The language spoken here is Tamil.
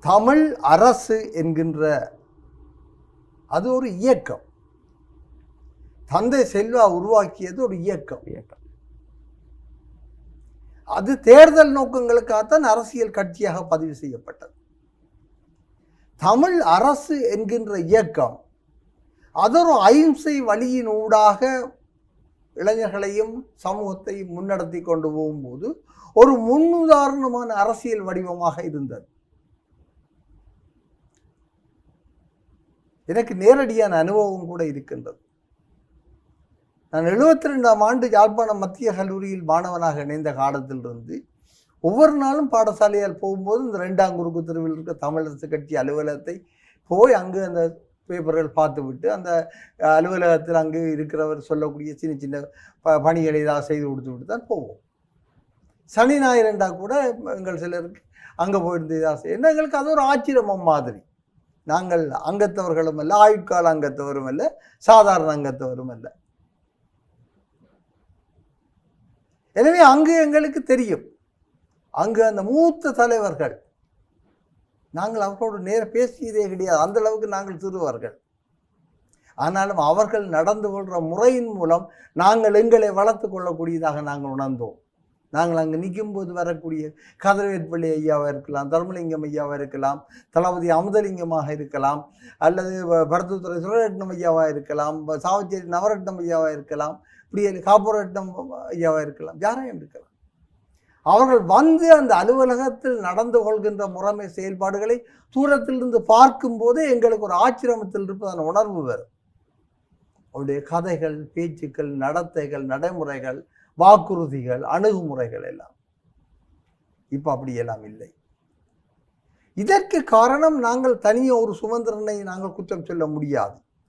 தமிழ் அரசு என்கின்ற அது ஒரு இயக்கம். தந்தை செல்வா உருவாக்கியது ஒரு இயக்கம். இயக்கம். அது தேர்தல் நோக்கங்களுக்காகத்தான் அரசியல் கட்சியாக பதிவு செய்யப்பட்டது. தமிழ் அரசு என்கின்ற இயக்கம் அதொரு அகிம்சை வழியின் ஊடாக இளைஞர்களையும் சமூகத்தையும் முன்னடத்தி கொண்டு போகும்போது ஒரு முன்னுதாரணமான அரசியல் வடிவமாக இருந்தது. எனக்கு நேரடியான அனுபவம் கூட இருக்கின்றது. நான் எழுபத்தி ரெண்டாம் ஆண்டு யாழ்ப்பாணம் மத்திய கல்லூரியில் மாணவனாக இணைந்த காலத்திலிருந்து ஒவ்வொரு நாளும் பாடசாலையால் போகும்போது இந்த ரெண்டாம் குறுக்கு தெருவில் இருக்க தமிழரசு கட்சி அலுவலகத்தை போய் அங்கு அந்த பேப்பர்கள் பார்த்து விட்டு அந்த அலுவலகத்தில் அங்கு இருக்கிறவர் சொல்லக்கூடிய சின்ன சின்ன ப பணிகளை ஏதாவது செய்து கொடுத்து விட்டு தான் போவோம். சனி ஞாயிறண்டா கூட எங்கள் சிலருக்கு அங்கே போயிருந்து இதாக செய்ய. எங்களுக்கு அது ஒரு ஆச்சரியமம் மாதிரி. நாங்கள் அங்கத்தவர்களும் அல்ல ஆயுட்கால அங்கத்தவரும் அல்ல சாதாரண அங்கத்தவரும் அல்ல. எனவே அங்கு எங்களுக்கு தெரியும். அங்கு அந்த மூத்த தலைவர்கள் நாங்கள் அவர்களோடு நேர பேசியதே கிடையாது. அந்த அளவுக்கு நாங்கள் சிறுவர்கள் ஆனாலும் அவர்கள் நடந்து கொள்கிற முறையின் மூலம் நாங்கள் எங்களை வளர்த்து கொள்ளக்கூடியதாக நாங்கள் உணர்ந்தோம். நாங்கள் அங்கே நிற்கும்போது வரக்கூடிய கதிரவேற்பள்ளி ஐயாவாக இருக்கலாம் தர்மலிங்கம் ஐயாவாக இருக்கலாம் தளபதி அமுதலிங்கமாக இருக்கலாம் அல்லது வ- பரத்துத்துறை சுரரட்னம் ஐயாவாக இருக்கலாம் சாவச்சேரி நவரட்னம் ஐயாவாக இருக்கலாம் இப்படி காப்பரட்னம் ஐயாவாக இருக்கலாம் யாரையும் இருக்கலாம். அவர்கள் வந்து அந்த அலுவலகத்தில் நடந்து கொள்கின்ற முறைமை செயல்பாடுகளை தூரத்திலிருந்து பார்க்கும்போதே எங்களுக்கு ஒரு ஆச்சிரமத்தில் இருப்பதான உணர்வு வரும். அவருடைய கதைகள் பேச்சுக்கள் நடத்தைகள் நடைமுறைகள் வாக்குறுதிகள் அணுகுமுறைகள் எல்லாம். இப்போ அப்படி எல்லாம் இல்லை. இதற்கு காரணம் நாங்கள் தனியே ஒரு சுதந்திரனை நாங்கள் குற்றம் சொல்ல முடியாது.